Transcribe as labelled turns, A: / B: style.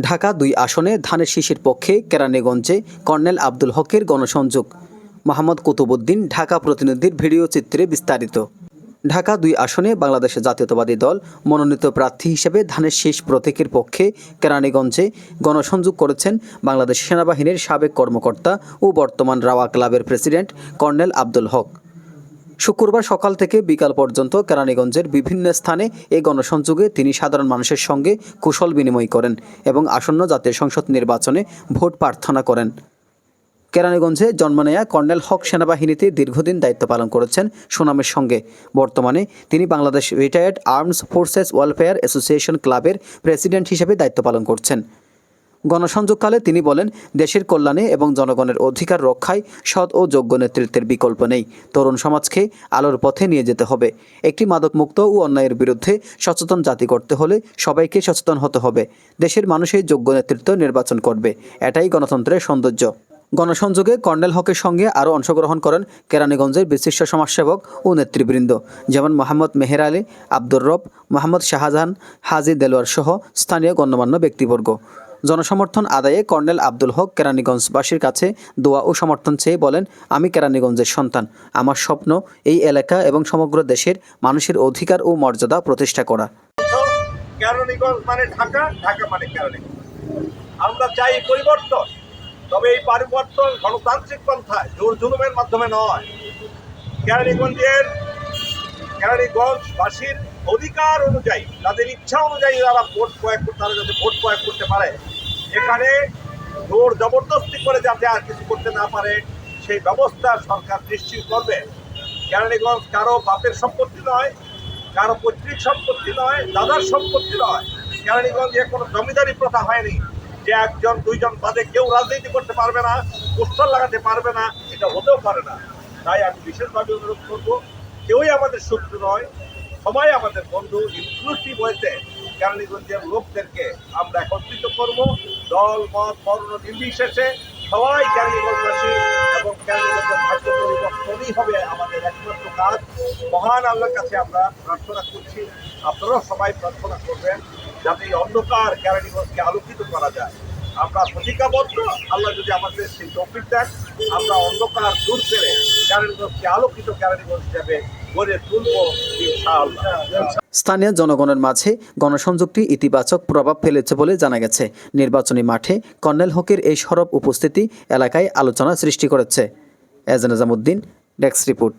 A: ঢাকা দুই আসনে ধানের শীষের পক্ষে কেরানীগঞ্জে কর্নেল আব্দুল হকের গণসংযোগ। মোহাম্মদ কুতুবুদ্দিন ঢাকা প্রতিনিধির ভিডিও চিত্রে বিস্তারিত। ঢাকা দুই আসনে বাংলাদেশের জাতীয়তাবাদী দল মনোনীত প্রার্থী হিসেবে ধানের শেষ প্রতীকের পক্ষে কেরানীগঞ্জে গণসংযোগ করেছেন বাংলাদেশ সেনাবাহিনীর সাবেক কর্মকর্তা ও বর্তমান রাওয়া ক্লাবের প্রেসিডেন্ট কর্নেল আব্দুল হক। শুক্রবার সকাল থেকে বিকাল পর্যন্ত কেরানীগঞ্জের বিভিন্ন স্থানে এই গণসংযোগে তিনি সাধারণ মানুষের সঙ্গে কুশল বিনিময় করেন এবং আসন্ন জাতীয় সংসদ নির্বাচনে ভোট প্রার্থনা করেন। কেরানীগঞ্জে জন্ম নেয়া কর্নেল হক সেনাবাহিনীতে দীর্ঘদিন দায়িত্ব পালন করেছেন সুনামের সঙ্গে। বর্তমানে তিনি Bangladesh retired arms forces welfare association ক্লাবের প্রেসিডেন্ট হিসেবে দায়িত্ব পালন করছেন। গণসংযোগকালে তিনি বলেন, দেশের কল্যাণে এবং জনগণের অধিকার রক্ষায় সৎ ও যোগ্য নেতৃত্বের বিকল্প নেই। তরুণ সমাজকে আলোর পথে নিয়ে যেতে হবে। একটি মাদকমুক্ত ও অন্যায়ের বিরুদ্ধে সচেতন জাতি করতে হলে সবাইকে সচেতন হতে হবে। দেশের মানুষই যোগ্য নেতৃত্ব নির্বাচন করবে। এটাই গণতন্ত্রের সৌন্দর্য। গণসংযোগে কর্নেল হকের সঙ্গে আরও অংশগ্রহণ করেন কেরানীগঞ্জের বিশিষ্ট সমাজসেবক ও নেতৃবৃন্দ, যেমন মোহাম্মদ মেহের আলী, আব্দুর রব, মোহাম্মদ শাহজাহান, হাজি দেলোয়ার সহ স্থানীয় গণ্যমান্য ব্যক্তিবর্গ। জনসমর্থন আদায়ে কর্নেল আব্দুল হক কেরানীগঞ্জবাসীর কাছে দোয়া ও সমর্থন চেয়ে বলেন, আমি কেরানীগঞ্জের সন্তান। আমার স্বপ্ন এই এলাকা এবং সমগ্র দেশের মানুষের অধিকার ও মর্যাদা প্রতিষ্ঠা করা।
B: মানে মানে আমরা চাই পরিবর্তন। তবে এই পরিবর্তন গণতান্ত্রিক পন্থায়, জোর জুলুমের মাধ্যমে নয়। কেরানীগঞ্জের কেরানীগঞ্জবাসীর অধিকার অনুযায়ী, তাদের ইচ্ছা অনুযায়ী তারা ভোট প্রয়োগ তারা যাতে ভোট প্রয়োগ করতে পারে। এখানে জোর জবরদস্তি করে যাতে আর কিছু করতে না পারে, সেই ব্যবস্থা সরকার নিশ্চিত করবে। কেরানীগঞ্জ কারও বাপের সম্পত্তি নয়, কারও পৈতৃক সম্পত্তি নয়, দাদার সম্পত্তি নয়। কেরানীগঞ্জে কোনো জমিদারি প্রথা হয়নি যে একজন, দুইজন বাদে কেউ রাজনীতি করতে পারবে না, পোস্টার লাগাতে পারবে না, এটা হতেও পারে না। তাই আমি বিশেষভাবে অনুরোধ করব, কেউই আমাদের শত্রু নয়, সবাই আমাদের বন্ধু ইনক্লুসিভ হয়েছে। কেরানীগঞ্জের লোকদেরকে আমরা একত্রিত করব। দল, মত, বর্ণ, নির্বিশেষে সবাই কেরানীগঞ্জবাসী এবং কেরানীগঞ্জের ভাগ্য পরিবর্তনই হবে আমাদের একমাত্র কাজ। মহান আল্লাহর কাছে আমরা প্রার্থনা করছি, আপনারাও সবাই প্রার্থনা করবেন যাতে এই অন্ধকার কেরানীগঞ্জকে আলোকিত করা যায়। আমরা প্রতিজ্ঞাবদ্ধ, আল্লাহ যদি আমাদের সেই তৌফিক দেন, আমরা অন্ধকার দূর করে কেরানীগঞ্জকে আলোকিত কেরানীগঞ্জ হিসেবে
A: স্থানীয় জনগণের মাঝে গণসংযোগটি ইতিবাচক প্রভাব ফেলেছে বলে জানা গেছে। নির্বাচনী মাঠে কর্নেল হকের এই সরব উপস্থিতি এলাকায় আলোচনা সৃষ্টি করেছে। Ejan Nizamuddin, desk report.